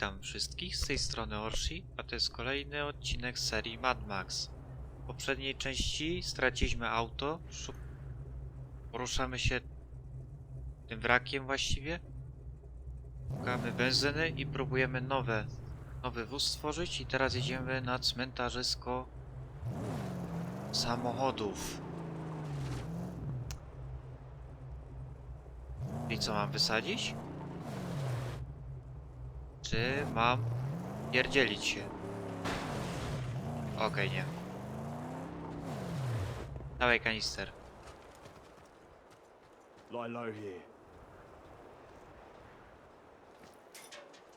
Witam wszystkich, z tej strony Orshi, a to jest kolejny odcinek serii Mad Max. W poprzedniej części straciliśmy auto, poruszamy się tym wrakiem właściwie. Szukamy benzyny i próbujemy nowe, nowy wóz stworzyć i teraz jedziemy na cmentarzysko samochodów. I co mam wysadzić? Czy mam pierdzielić się? Okej, nie. Dawaj kanister.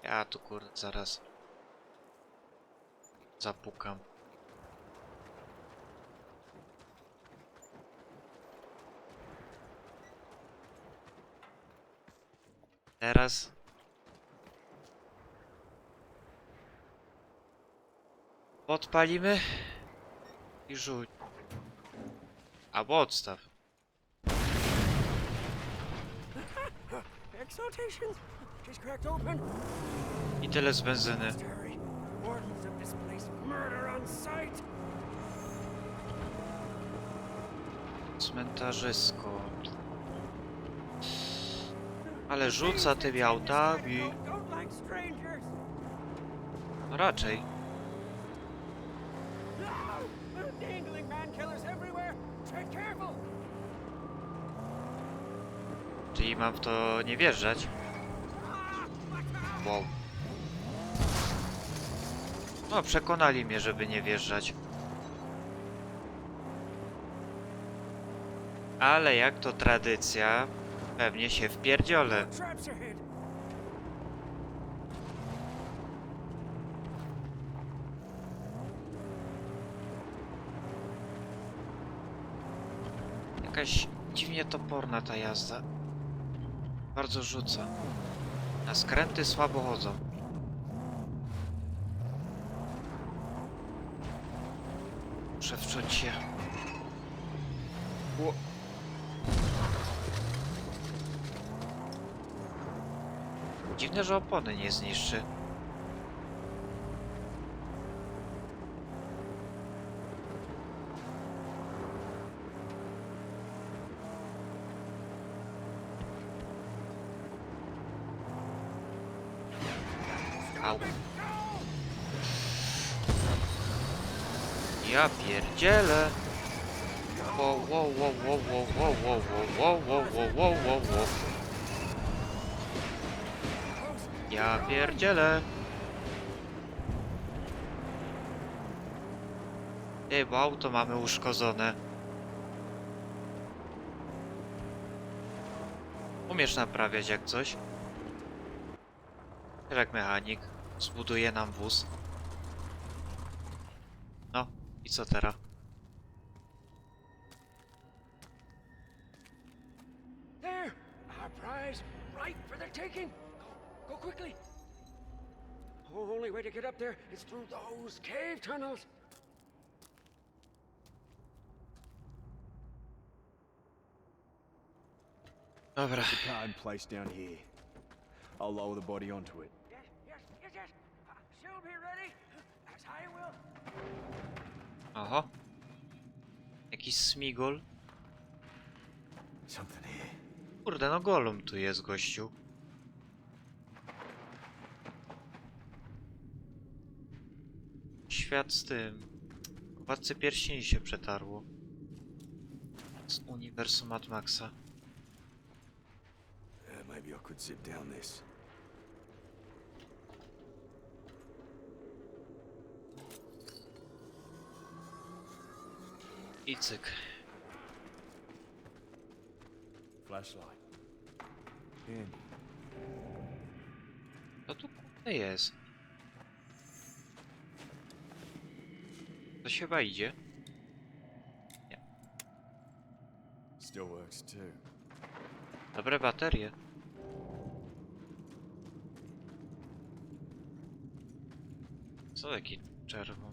Ja tu kurde zaraz zapukam. Teraz Podpalimy i rzuć. Albo odstaw. I tyle z benzyny. Cmentarzysko. Ale rzuca tymi autami. No raczej. Czyli mam w to nie wjeżdżać. Wow. No, przekonali mnie, żeby nie wjeżdżać. Ale jak to tradycja, pewnie się wpierdziolę. Jakaś dziwnie toporna ta jazda. Bardzo rzuca. A skręty słabo chodzą. Muszę wczuć się. Ło. Dziwne, że opony nie zniszczy. Ja pierdzielę. Wow, wow, wow, wow, wow, wow, wow, wow, wow, wow, wow, wow, wow. Ja pierdzielę. Ej, bo auto mamy uszkodzone. Umiesz naprawiać jak coś? Jak mechanik. Zbuduje nam wóz. No, i co teraz? There. Our prize. Right for the taking. Go, go quickly. Oh, only way to get up there is through those cave tunnels. Dobra. The card placed down here. I'll lower the body onto it. Oho. Jakiś smigol. Kurde, no golum tu jest, gościu. Świat z tym. Władcy pierścieni się przetarło. Z uniwersum Mad Maxa. Uh, maybe I could zip down this. I cyk. Flashlight. In. Co tu kurde jest? To się chyba idzie. Still works too. Dobre baterie. Co taki czerwon?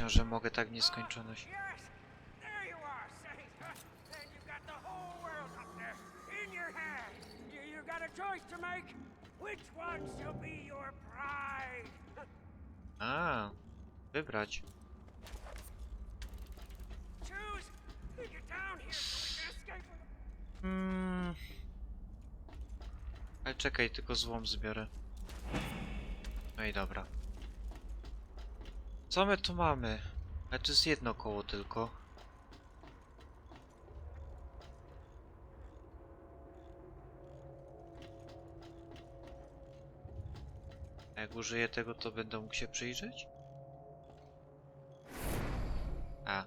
down here so we can escape. Mm. Ale czekaj, tylko złom zbiorę. No i dobra. Co my tu mamy? Ale to jest jedno koło tylko. A jak użyję tego, to będę mógł się przyjrzeć? A.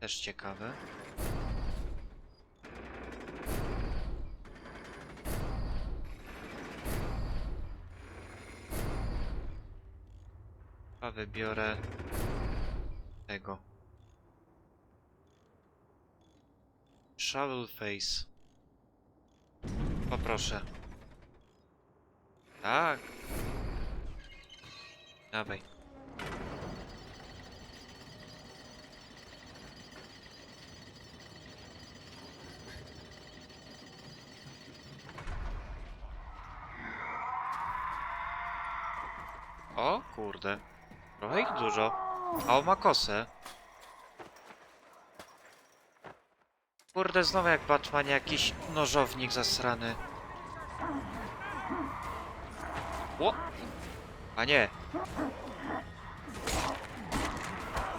Też ciekawe. A wybiorę tego. Shovel face. Poproszę. Tak. Dawaj. O kurde. Trochę ich dużo. A on ma kosę. Kurde, znowu jak Batman, jakiś nożownik zasrany. O! A nie.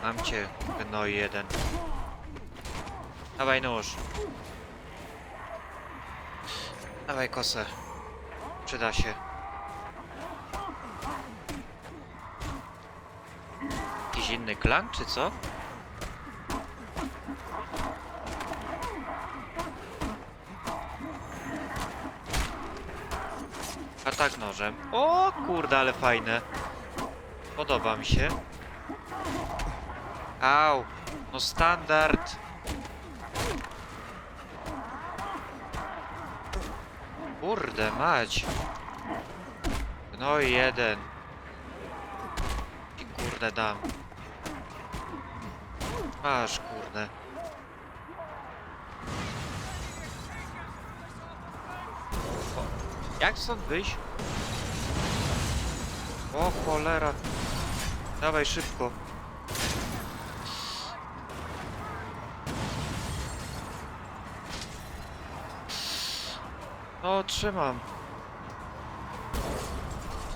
Mam cię, no jeden. Dawaj nóż. Dawaj kosę. Przyda się. Jakiś inny klan, czy co? Atak nożem. O kurde, ale fajne. Podoba mi się. Au. No standard. Kurde, mać. No i jeden. I kurde dam. Masz kurde. O, jak stąd wyjść? O cholera. Dawaj szybko. No, trzymam.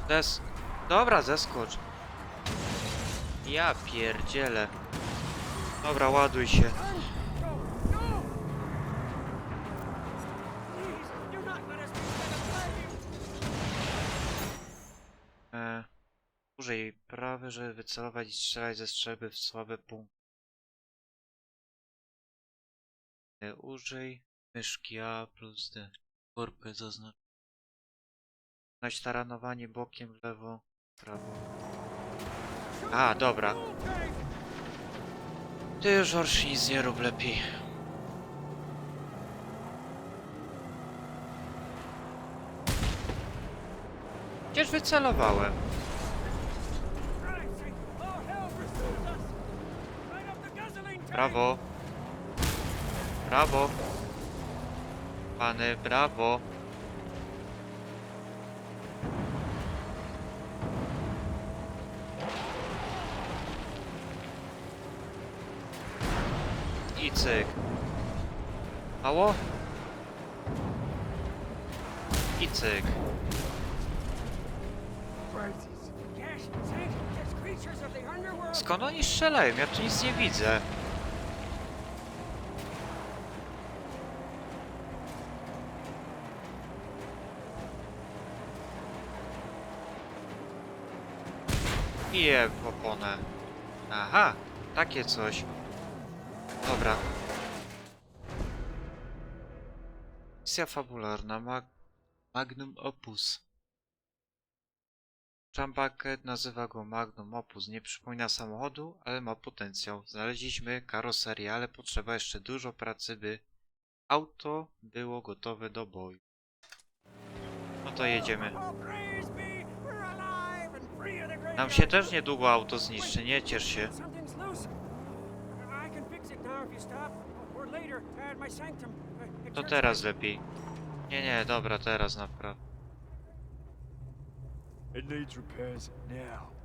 Des... Dobra, zeskocz. Ja pierdzielę. Dobra, ładuj się. E, użyj prawy, żeby wycelować i strzelać ze strzelby w słabe punkty. Użyj myszki A plus D. Korpę zaznacz. Znajdź taranowanie bokiem w lewo, prawo. A, dobra. Ty już Orsi nic nie rób lepiej. Gdzież wycelowałem? Brawo. Brawo. Pany, brawo. Cyk. Mało? I cyk. Skąd oni strzelają? Ja tu nic nie widzę. I je w. Aha, takie coś. Dobra. Misja fabularna Mag Magnum Opus. Chambucket nazywa go Magnum Opus. Nie przypomina samochodu, ale ma potencjał. Znaleźliśmy karoserię, ale potrzeba jeszcze dużo pracy, by auto było gotowe do boju. No to jedziemy. Nam się też niedługo auto zniszczy, nie ciesz się. Something's loose. I can fix it now if you stop. Or later at my sanctum. Uh, at To church teraz lepiej. Nie, nie, dobra, teraz naprawdę. It needs repairs now.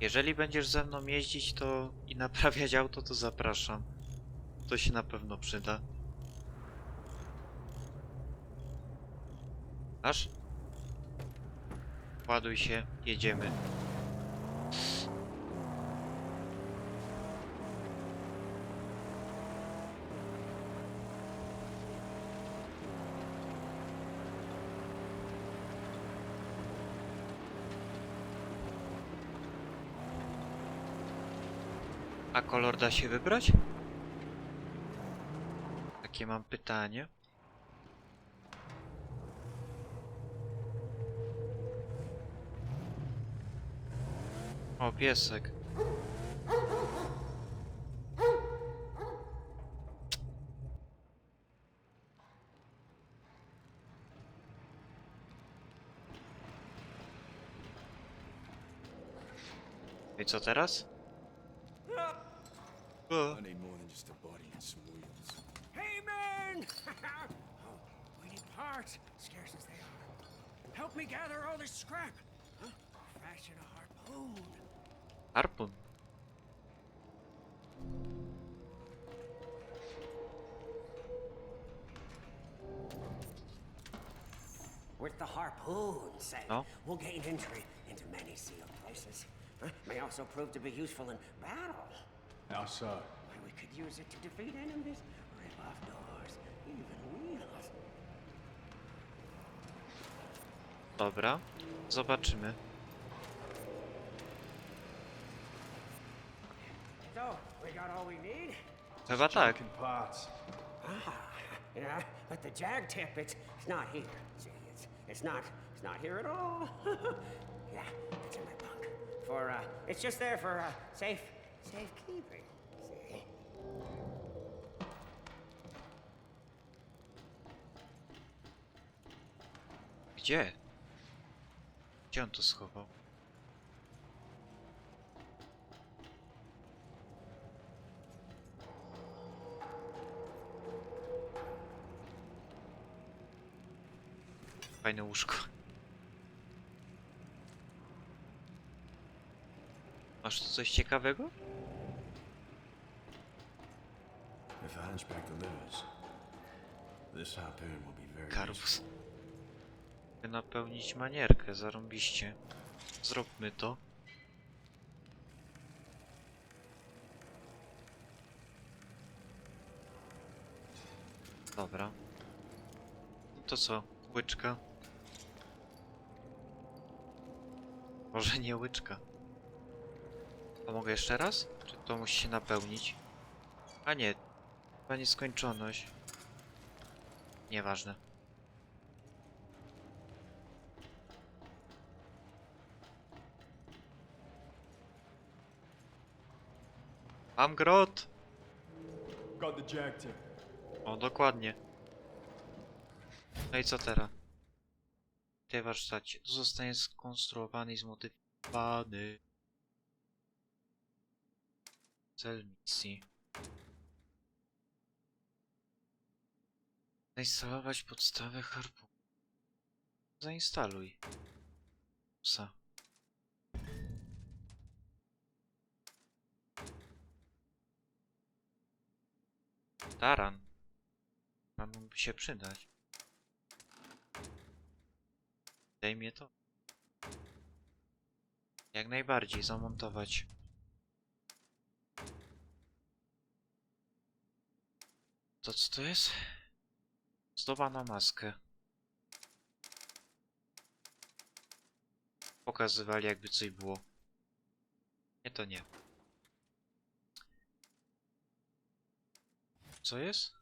Jeżeli będziesz ze mną jeździć to i naprawiać auto, to zapraszam. To się na pewno przyda. Aż? Ładuj się, jedziemy. A kolor da się wybrać? Takie mam pytanie. Piesek. I co teraz? O. I need more than just a body and some wheels. Hey, man! oh, we need parts, scarce as they are. Help me gather all this scrap. Huh? Fashion a harpoon. Harpun. With the harpoon, say, No. we'll gain entry into many sealed places. May also prove to be useful in battle. How so? We could use it to defeat enemies, rip off doors, even wheels. Dobra. Zobaczymy. Got all we need? Chyba tak. Junk and parts. Ah, yeah, but the jag tip, it's, it's not here. See, it's, it's not, it's not here at all. yeah, it's in my bunk. For, uh, it's just there for, uh, safe, safekeeping. See? Gdzie? Gdzie on to schował? Fajne łóżko. Masz tu coś ciekawego? If the hunchback delivers, this harpoon will be very useful. Karus. Napełnić manierkę, zarąbiście. Zróbmy to. Dobra. No To co? Łyczka? Może nie łyczka. A mogę jeszcze raz? Czy to musi się napełnić? A nie. Chyba nieskończoność. Nieważne. Mam grot! O, dokładnie. No i co teraz? Tej warsztacie. Tu zostanie skonstruowany i zmodyfikowany. Cel misji. Zainstalować podstawę harpu. Zainstaluj. Psa. Taran. Mógłby się przydać. Dejmie to. Jak najbardziej zamontować. To co to jest? Zdoba na maskę. Pokazywali jakby coś było. Nie, to nie. Co jest?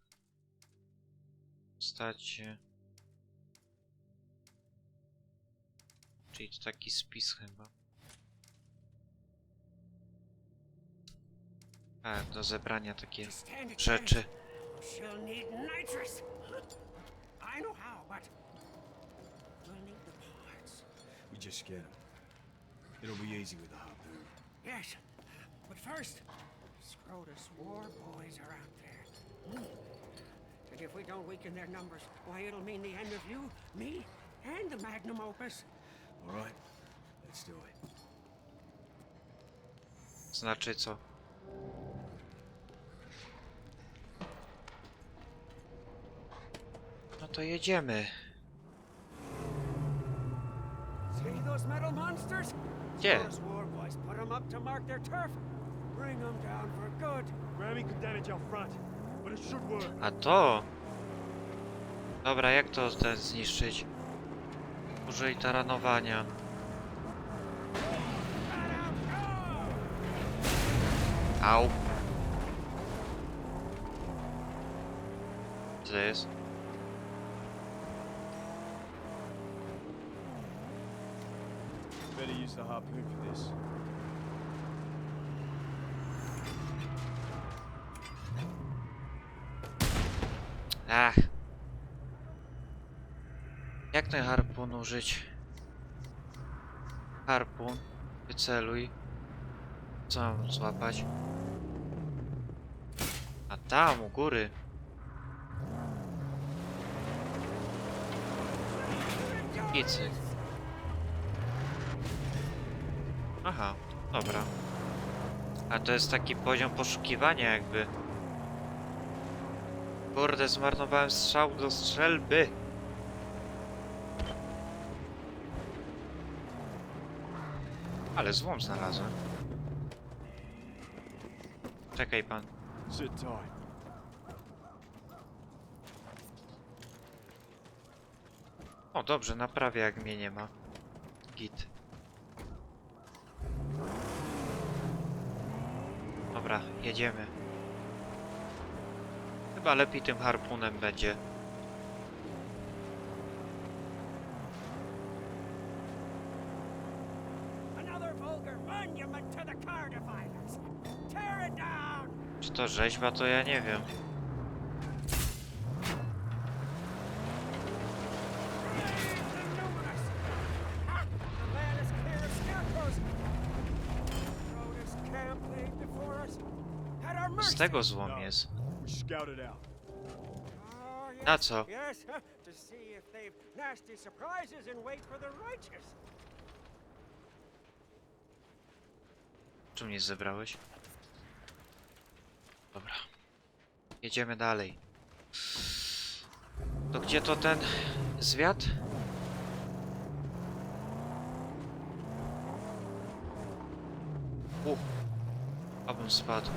Stacie. Czyli taki spis chyba. A, do zebrania takie rzeczy. She'll need nitrous. I know how, but we'll need the parts. We just get them. It'll be easy with the harpoon. Yes, but first, Scrotus war boys are out there. And if we don't weaken their numbers, why, it'll mean the end of you, me, and the magnum opus. All right, let's do it. Znaczy co? No to jedziemy. See those metal monsters? Yeah. Scrotus war boys put them up to mark their turf. Bring them down for good. Ramming could damage our front, but it should work. A to... Dobra, jak to ten zniszczyć? Użyj taranowania. Au. Co jest? Better use the harpoon for this. Ach. Jak ten harpun użyć? Harpun. Wyceluj. Co mam złapać? A tam, u góry. Piecyk. Aha, dobra. A to jest taki poziom poszukiwania jakby. Kurde, zmarnowałem strzał do strzelby. Ale złom znalazłem. Czekaj pan. Sit tight. O, dobrze, naprawię jak mnie nie ma. Git. Dobra, jedziemy. Chyba lepiej tym harpunem będzie. Another vulgar monument to the car defilers. Tear it down! Czy to rzeźba, to ja nie wiem. Z tego złom jest. Na co? Yes, huh, to see if they've nasty surprises and wait for the righteous. Czym mnie zebrałeś? Dobra. Jedziemy dalej. To gdzie to ten zwiat? U. Abym spadł.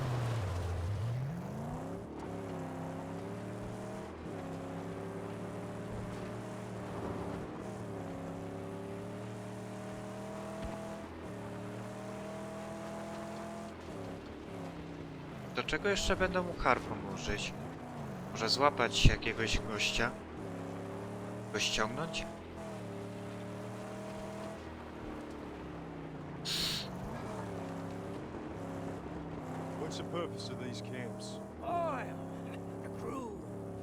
Czego jeszcze będę mógł harpun użyć? Może złapać jakiegoś gościa? Go ściągnąć? What's the purpose of these camps? Oil, the crude,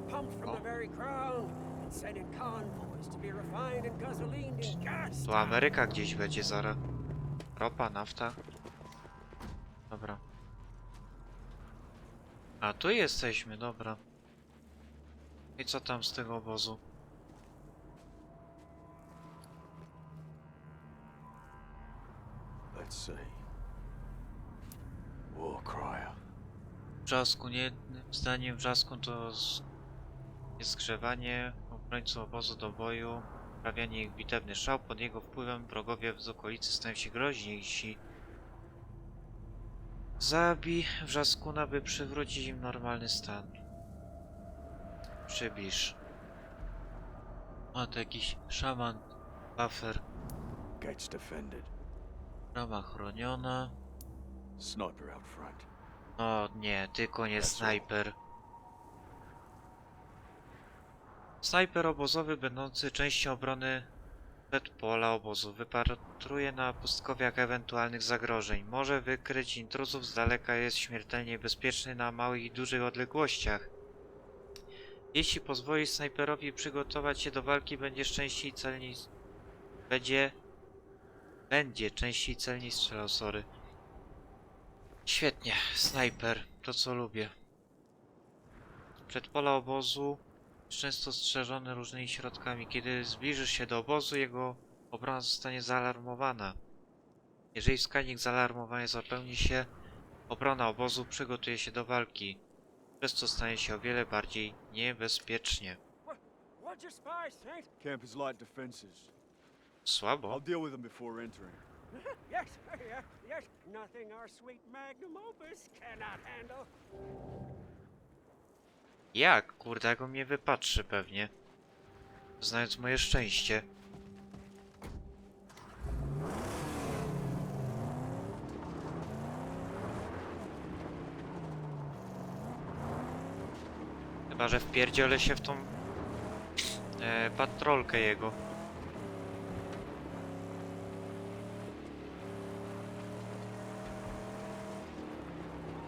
pumped from Oh. the very ground and sent in convoys to be refined and gasolined in gas. Tu Ameryka gdzieś będzie zara. Ropa, nafta. Dobra. A tu jesteśmy, dobra. I co tam z tego obozu? Let's see. War crier. Wrzasku, nie jednym zdaniem wrzasku to z... jest zgrzewanie obrońców obozu do boju, prawianie ich bitewny szał, pod jego wpływem wrogowie z okolicy stają się groźniejsi. Zabij wrzaskuna, by przywrócić im normalny stan. Przybliż. A to jakiś szaman. Buffer. Gates defended. Brama chroniona. Sniper out front. O nie, tylko nie snajper. Snajper obozowy będący częścią obrony pola obozu wypatruje na pustkowiach ewentualnych zagrożeń. Może wykryć intruzów z daleka, jest śmiertelnie bezpieczny na małych i dużych odległościach. Jeśli pozwoli snajperowi przygotować się do walki, będzie częściej celniej... Będzie... Będzie częściej celniej strzelał, sorry. Świetnie, snajper, to co lubię. Przedpola obozu jest często strzeżone różnymi środkami. Kiedy zbliżysz się do obozu, jego obrona zostanie zaalarmowana. Jeżeli wskaźnik zaalarmowania zapełni się, obrona obozu przygotuje się do walki. Przez co stanie się o wiele bardziej niebezpiecznie. Camp light defenses. Słabo. I'll deal with them before entering. yes, yes, yes. Nothing our sweet magnum opus cannot handle. Jak? Kurde, jak on mnie wypatrzy pewnie. Znając moje szczęście. Chyba, że wpierdzielę się w tą e, patrolkę jego.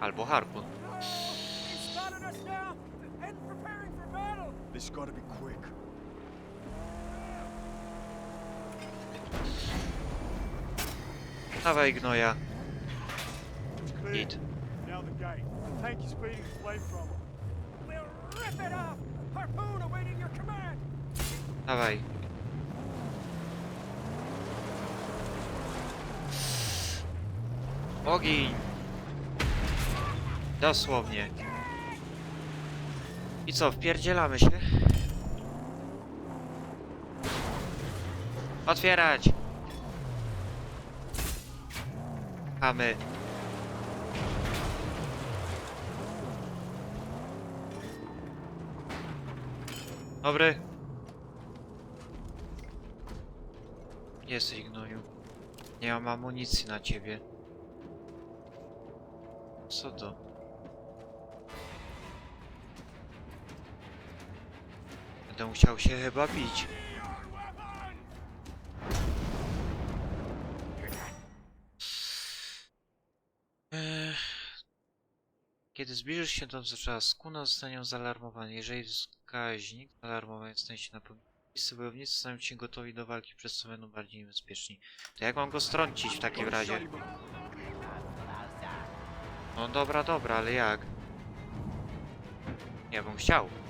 Albo harpun. This gotta be quick. Dawaj gnoja. It's clear. Git. Now the gate. The tank is feeding the flamethrower. We'll rip it off. Harpoon awaiting your command. Dawaj. Ogień! Dosłownie. I co, wpierdzielamy się? Otwierać! Chamy. Dobry. Gdzie Jesteś gnoju. Nie mam amunicji na ciebie. Co to? Będę musiał się chyba bić. Kiedy zbliżysz się do zaczęła skuna, zostanie zaalarmowany. Jeżeli wskaźnik zaalarmowania stanie się na Wszyscy wojownicy stają się gotowi do walki, przez co będą bardziej niebezpieczni. To jak mam go strącić w takim razie? No dobra, dobra, ale jak? Ja bym chciał.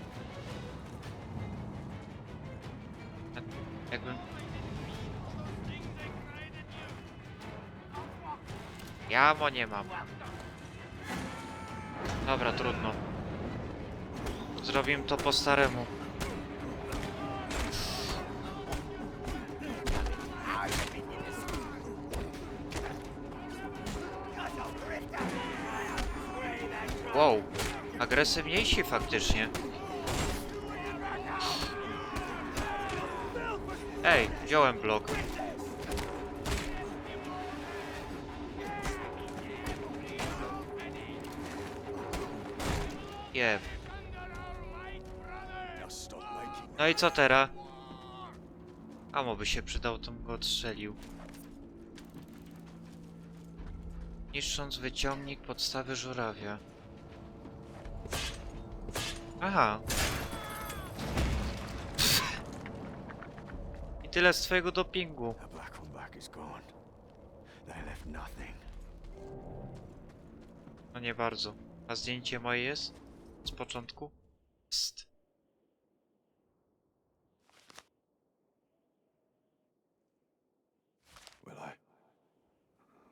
Ja mo nie mam. Dobra, trudno. Zrobimy to po staremu. Wow, agresywniejsi faktycznie. Ej, wziąłem blok. Jeb. No i co teraz? Amo by się przydał, to go odstrzelił. Niszcząc wyciągnik podstawy żurawia. Aha. Tyle z twojego dopingu. No nie bardzo. A zdjęcie moje jest? Z początku? Jest. Will I?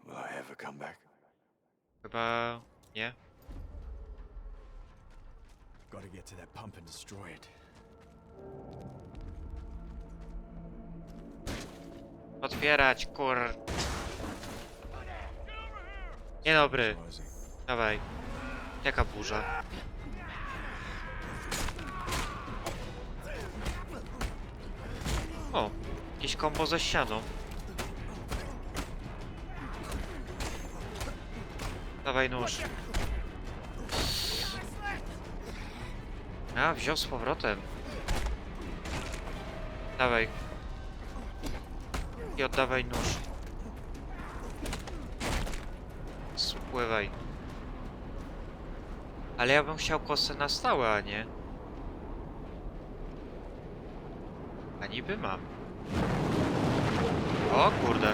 Will I ever come back? Chyba nie. Gotta get to that pump and destroy it. Otwierać, kur... Nie dobry. Dawaj. Jaka burza. O, jakieś kombo ze ścianą. Dawaj nóż. A, wziął z powrotem. Dawaj, i oddawaj nóż. Spływaj. Ale ja bym chciał kosę na stałe, a nie? A niby mam. O kurde.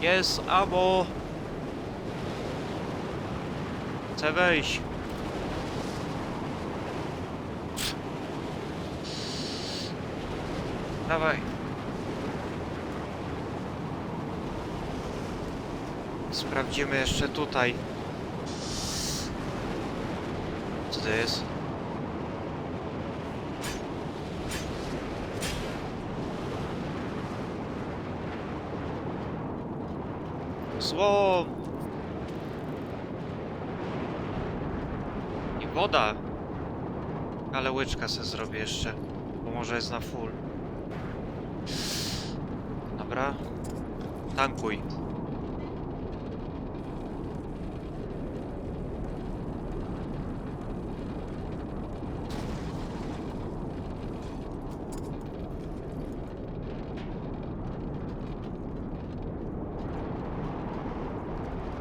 Jest amo. Chcę wejść. Dawaj. Sprawdzimy jeszcze tutaj. Co to jest? Złom! I woda! Ale łyczka se zrobię jeszcze, bo może jest na full. Dobra. Tankuj.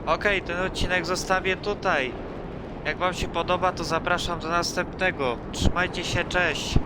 Okej, ten odcinek zostawię tutaj. Jak wam się podoba, to zapraszam do następnego. Trzymajcie się, cześć!